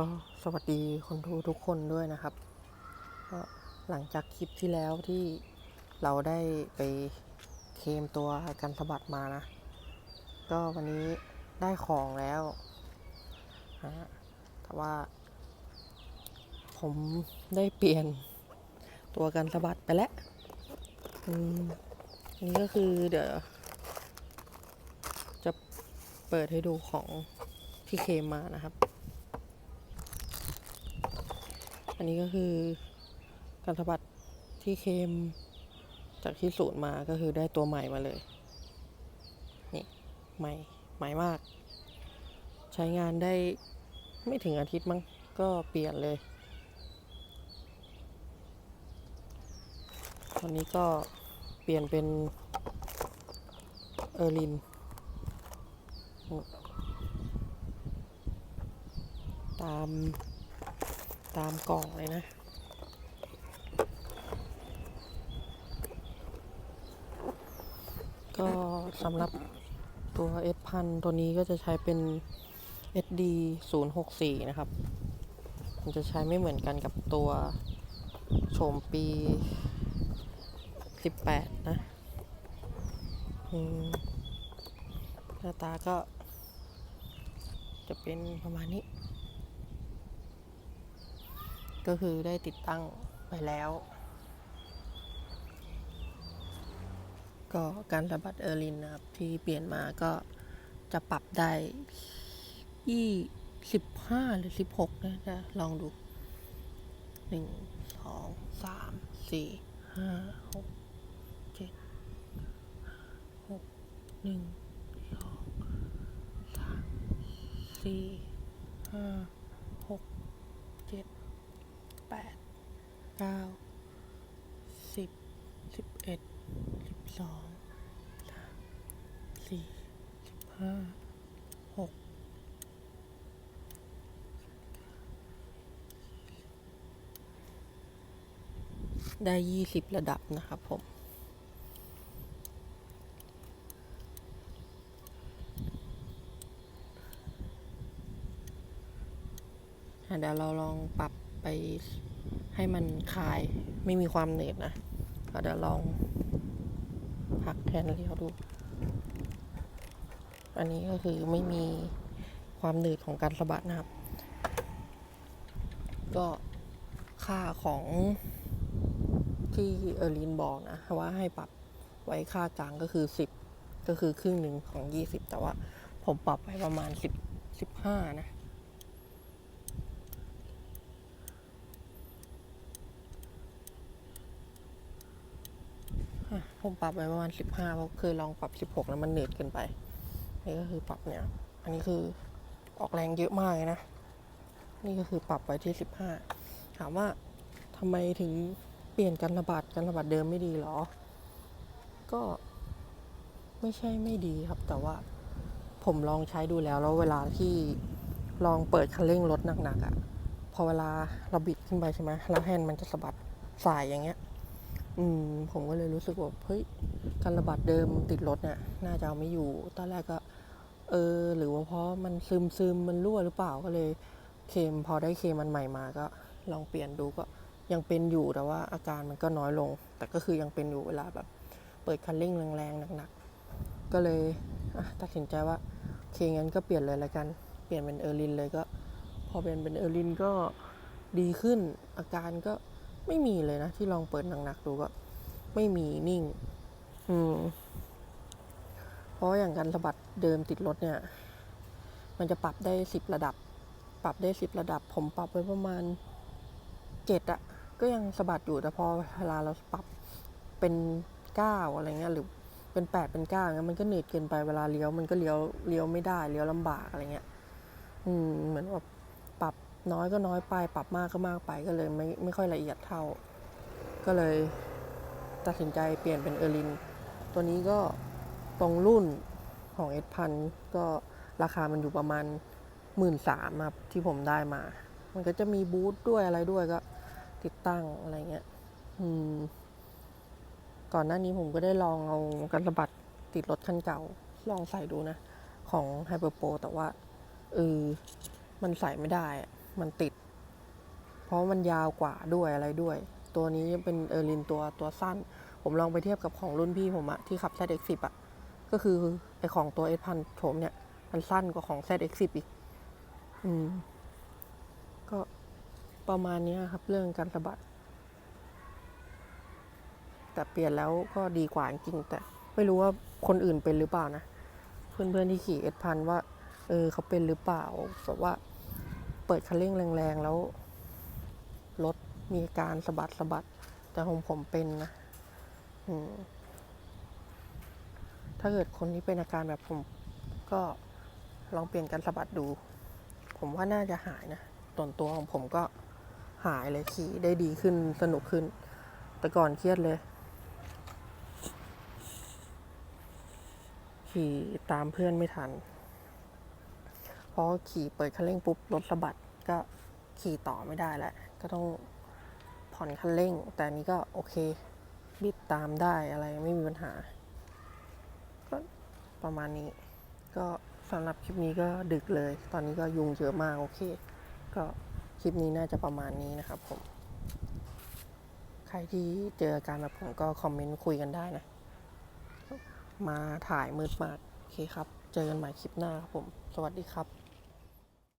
ก็สวัสดีคนดูทุกคนด้วยนะครับ ก็หลังจากคลิปที่แล้วที่เราได้ไปเคมตัวกันสะบัดมานะ ก็วันนี้ได้ของแล้วนะแต่ว่า ผมได้เปลี่ยนตัวกันสะบัดไปแล้วอนี้ก็คือเดี๋ยว จะเปิดให้ดูของที่เคมมานะครับ อันนี้ก็คือการสะบัดที่เคลมจากที่ศูนย์มาก็คือได้ตัวใหม่มาเลย นี่ใหม่ใหม่มาก ใช้งานได้ไม่ถึงอาทิตย์มั้งก็เปลี่ยนเลย ตอนนี้ก็เปลี่ยนเป็นเออรินตาม ตามกล่องเลยนะ ก็สำหรับตัว S พันตัวนี้ก็จะใช้เป็น SD 0 6 4 นะครับ มันจะใช้ไม่เหมือนกันกับตัวโฉมปี 18 นะหน้าตาก็จะเป็นประมาณนี้ ก็คือได้ติดตั้งไปแล้ว ก็การสะบัดเออร์ลินนะครับ ที่เปลี่ยนมาก็จะปรับได้ยี่สิบห้าหรือสิบหกนะจะลองดูหนึ่งสองสามสี่ห้าหกเจ็ดหกหนึ่งสองสามสี่ห้าหกเจ็ด แปดเก้าสิบสิบเอ็ดสิบสองสามสี่สิบห้าหกได้ยี่สิบระดับนะครับผมอะเดี๋ยวเราลองปรับ ไปให้มันคลายไม่มีความเหน็บนะก็เดี๋ยวลองพักแทนเลี้ยวดู อันนี้ก็คือไม่มีความหนืดของการสะบัดนะครับ ก็ค่าของที่เออร์ลินบอกนะว่าให้ปรับไว้ค่ากลางก็คือ 10 ก็คือครึ่งหนึ่งของ 20 แต่ว่าผมปรับไว้ประมาณ 10 15 นะ ผมปรับไว้ประมาณสิบห้าเพราะเคยลองปรับสิบหกแล้วมันเหนืดเกินไป นี่ก็คือปรับเนี่ย อันนี้คือออกแรงเยอะมากเลยนะ นี่ก็คือปรับไว้ที่สิบห้าถามว่าทำไมถึงเปลี่ยนกันระบาดกันระบาดเดิมไม่ดีหรอ ก็ไม่ใช่ไม่ดีครับ แต่ว่าผมลองใช้ดูแล้วแล้วเวลาที่ลองเปิดคันเร่งรถหนักๆอะ่ะ พอเวลาเราบิดขึ้นไปใช่ไหมแล้วแฮนด์มันจะสะบัดสายอย่างเงี้ย อืมผมก็เลยรู้สึกว่าเฮ้ยการระบาดเดิมติดรถเนี่ยน่าจะเอาไม่อยู่ ตอนแรกก็ เออ หรือว่าเพราะมันซึมซึมมันรั่วหรือเปล่าก็เลยเคมพอได้เคมมันใหม่มาก็ ลองเปลี่ยนดูก็ยังเป็นอยู่แต่ว่าอาการมันก็น้อยลง แต่ก็คือยังเป็นอยู่เวลาแบบ เปิดคันเร่งแรงๆหนักๆก็เลยตัดสินใจว่าเคงั้นก็เปลี่ยนเลยละกัน เปลี่ยนเป็นเออร์ลินเลยก็ พอเป็นเป็นเออร์ลินก็ดีขึ้นอาการก็ ไม่มีเลยนะ ที่ลองเปิดหนักๆดูก็ ไม่มีนิ่ง อืม เพราะอย่างการสะบัดเดิมติดรถเนี่ย มันจะปรับได้สิบระดับ ปรับได้สิบระดับ ผมปรับไว้ประมาณเจ็ดอะก็ยังสะบัดอยู่แต่พอเวลาเราปรับเป็นเก้าอะไรเงี้ยหรือเป็นแปดเป็นเก้าเงี้ยมันก็เหนื่อยเกินไปเวลาเลี้ยวมันก็เลี้ยวเลี้ยวไม่ได้เลี้ยวลำบากอะไรเงี้ย อืมเหมือนแบบ น้อยก็น้อยไป ปรับมากก็มากไปก็เลยไม่ไม่ค่อยละเอียดเท่า ก็เลยตัดสินใจเปลี่ยนเป็นเออริน ตัวนี้ก็ตรงรุ่นของเอสพันก็ราคามันอยู่ประมาณหมื่นสามครับที่ผมได้มา มันก็จะมีบูทด้วยอะไรด้วยก็ติดตั้งอะไรเงี้ย อืม ก่อนหน้านี้ผมก็ได้ลองเอากันสะบัดติดรถคันเก่า ลองใส่ดูนะ ของ Hyper Pro แต่ว่าเออมันใส่ไม่ได้อะ มันติด เพราะมันยาวกว่าด้วยอะไรด้วย ตัวนี้เป็นเออรินตัวตัวสั้น ผมลองไปเทียบกับของรุ่นพี่ผมอะที่ขับ ZX10 อะก็คือไอของตัว S พันโฉมเนี่ย มันสั้นกว่าของ ZX10 อีก อืม ก็ประมาณนี้ครับ เรื่องการสะบัด แต่เปลี่ยนแล้วก็ดีกว่าจริงแต่ไม่รู้ว่าคนอื่นเป็นหรือเปล่านะ เพื่อนๆที่ขี่ S พันว่า เออเขาเป็นหรือเปล่าแบบว่า เปิดคันเร่งแรงๆ แล้วรถมีอาการสะบัดสะบัด แต่ของผมเป็นนะถ้าเกิดคนที่เป็นอาการแบบผม ก็ลองเปลี่ยนการสะบัดดู ผมว่าน่าจะหายนะส่วนตัวของผมก็หายเลยขี่ได้ดีขึ้นสนุกขึ้น แต่ก่อนเครียดเลยขี่ตามเพื่อนไม่ทัน เพราะขี่เปิดคันเร่งปุ๊บรถสะบัดก็ขี่ต่อไม่ได้แล้วก็ต้องผ่อนคันเร่ง แต่นี้ก็โอเคบิดตามได้อะไรไม่มีปัญหา ก็ประมาณนี้ ก็สำหรับคลิปนี้ก็ดึกเลย ตอนนี้ก็ยุงเยอะมากโอเค ก็คลิปนี้น่าจะประมาณนี้นะครับผม ใครที่เจออาการแบบผมก็คอมเมนต์คุยกันได้นะ มาถ่ายมืดมากโอเคครับ เจอกันใหม่คลิปหน้าครับผม สวัสดีครับ